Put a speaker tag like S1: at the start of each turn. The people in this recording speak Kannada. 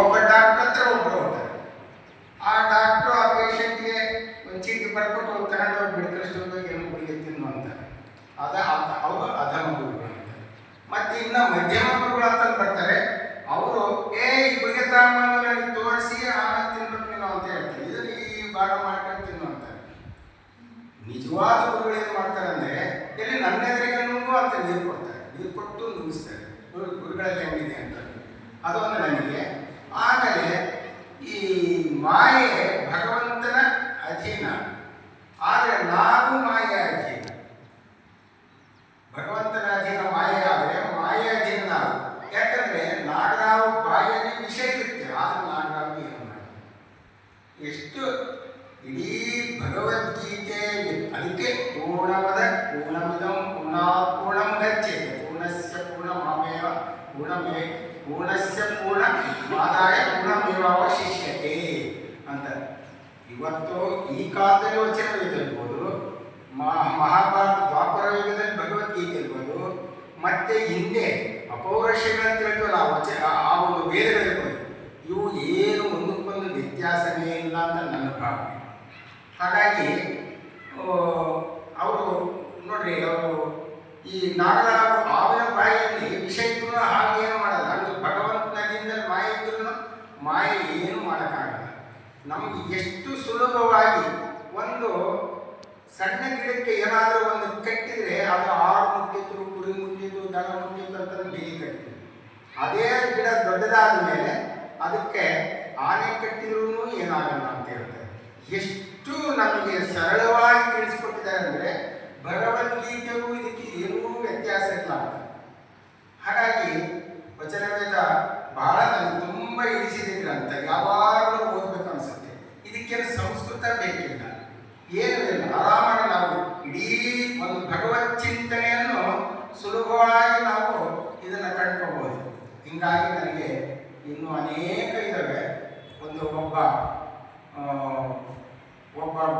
S1: ಒಬ್ಬ ಡಾಕ್ಟರ್ ಹತ್ರ ಒಬ್ಬರು ಹೋಗ್ತಾರೆ. ಆ ಡಾಕ್ಟ್ರು ಆ ಪೇಷಂಟ್ಗೆ ಒಂದು ಚೀಟಿ ಬರ್ಕೊಟ್ಟು ತಗೊಂಡು ಮೆಡಿಕಲ್ ಸ್ಟೋರ್ಗೆ ಏನು ಗುಳಿಗೆ ತಿನ್ನು ಅಂತಾರೆ. ಅದ ಅವರು ಅಧಮ ಗುರುಗಳು ಅಂತಾರೆ. ಮತ್ತೆ ಇನ್ನು ಮಧ್ಯಮ ಗುರುಗಳು ಅಂತ ಬರ್ತಾರೆ. ಅವರು, ಏ, ಈ ಗುಳಿಗೆ ತಗೊಂಡು ನನಗೆ ತೋರಿಸಿ, ಆಮೇಲೆ ತಿನ್ಬೇಕು ನೀನು ಅಂತ ಹೇಳ್ತಾರೆ. ಇದನ್ನು ಈ ಭಾಗ ಮಾಡ್ಕೊಂಡು ತಿನ್ನು ಅಂತಾರೆ. ನಿಜವಾದ ಗುರುಗಳು ಏನು ಮಾಡ್ತಾರೆ ಅಂದರೆ ಇಲ್ಲಿ ನನ್ನ ಎದುರಿಗೆ ಅಂತ ನೀರು ಕೊಡ್ತಾರೆ. ನೀರು ಕೊಟ್ಟು ಮುಗಿಸ್ತಾರೆ ಗುರುಗಳಲ್ಲಿ ಹೆಂಗಿದೆ ಅಂತ. ಅದೊಂದು ನನಗೆ. ಆಮೇಲೆ ಈ ಮಾಯೆ ಭಗವಂತನ ಅಧೀನ. ಆದರೆ ನಾವು ಮಾಯೆ ಅಧೀನ. ಭಗವಂತನ ಅಧೀನ ಮಾಯೆ ಆದರೆ ಮಾಯೆ ಅಧೀನ ನಾವು. ಯಾಕಂದ್ರೆ ನಾಗರಾವು ಬಾಯಲ್ಲಿ ವಿಷ ಇರುತ್ತೆ, ಆದರೆ ನಾಗರಾವು ಏನು ಮಾಡಿ ಎಷ್ಟು ಇಡೀ ಭಗವದ್ಗೀತೆ ಅದಕ್ಕೆ ಪೂರ್ಣಮದ ಪೂರ್ಣಮಿದಂ ಪೂರ್ಣಾತ್ ಪೂರ್ಣಮುದಚ್ಯತೆ ಪೂರ್ಣಸ್ಯ ಪೂರ್ಣಮಾಮೇವ ಗುಣಸ್ಯ ಪೂರ್ಣ ಮಾದಾಯ ಪೂರ್ಣಮೇವಾವಶಿಷ್ಯತೆ ಅಂತ. ಇವತ್ತು ಈ ಕಾಲದಲ್ಲಿ ವಚನವಿದಿರ್ಬೋದು ಮಹಾ- ಮಹಾಭಾರತ ದ್ವಾಪರ ಯುಗದಲ್ಲಿ ಭಗವದ್ಗೀತೆ ಇರ್ಬೋದು, ಮತ್ತೆ ಹಿಂದೆ ಅಪೌರುಷಗಳಂತ ಹೇಳ್ತೀವಲ್ಲ, ಆ ಆ- ಒಂದು ವೇದಗಳಿರ್ಬೋದು, ಇವು ಏನು ಒಂದಕ್ಕೊಂದು ವ್ಯತ್ಯಾಸವೇ ಇಲ್ಲ ಅಂತ ನನ್ನ ಭಾವನೆ. ಹಾಗಾಗಿ ಅವರು, ನೋಡ್ರಿ, ಅವರು ಈ ನಾಗರ ಆವಿನ ಬಾಯಿಯಲ್ಲಿ ವಿಷ ಇದ್ರು ಹಾಗೆ ಏನು ಮಾಡಲ್ಲ ಅದು ಭಗವಂತನದಿಂದ ಮಾಯ ಇದ್ರು ಮಾಯ ಏನು ಮಾಡೋಕ್ಕಾಗಲ್ಲ ನಮಗೆ ಎಷ್ಟು ಸುಲಭವಾಗಿ ಒಂದು ಸಣ್ಣ ಗಿಡಕ್ಕೆ ಏನಾದರೂ ಒಂದು ಕಟ್ಟಿದರೆ ಅದು ಆರು ಮುಟ್ಟಿದ್ರು ಕುರಿ ಮುಟ್ಟಿದ್ರು ದನ ಮುಟ್ಟಿದ್ರು ಅಂತ ಬೇಲಿ ಕಟ್ತೀವಿ. ಅದೇ ಗಿಡ ದೊಡ್ಡದಾದ ಮೇಲೆ ಅದಕ್ಕೆ ಆನೆ ಕಟ್ಟಿದ್ರೂ ಏನಾಗಲ್ಲ ಅಂತ ಹೇಳ್ತಾರೆ. ಎಷ್ಟು ನಮಗೆ ಸರಳವಾಗಿ ತಿಳಿಸ್ಕೊಟ್ಟಿದ್ದಾರೆ ಅಂದರೆ ಭಗವದ್ಗೀತೆಗೂ ಇದಕ್ಕೆ ಏನೂ ವ್ಯತ್ಯಾಸ ಇಲ್ಲ ಅಂತ ಹಾಗಾಗಿ ವಚನವೇದ ಬಹಳ ನನಗೆ ತುಂಬ ಇಳಿಸಿದ ಗ್ರಂಥ ಯಾವಾಗಲೂ ಓದಬೇಕು ಅನಿಸುತ್ತೆ ಇದಕ್ಕೇನು ಸಂಸ್ಕೃತ ಬೇಕಿಲ್ಲ ಏನೂ ಇಲ್ಲ ಆರಾಮಾಗಿ ನಾವು ಇಡೀ ಒಂದು ಭಗವತ್ ಚಿಂತನೆಯನ್ನು ಸುಲಭವಾಗಿ ನಾವು ಇದನ್ನು ಕಂಡ್ಕೋಬಹುದು ಹೀಗಾಗಿ ನನಗೆ ಇನ್ನೂ ಅನೇಕ ಇದ್ದಾವೆ ಒಂದು ಒಬ್ಬ ಒಬ್ಬ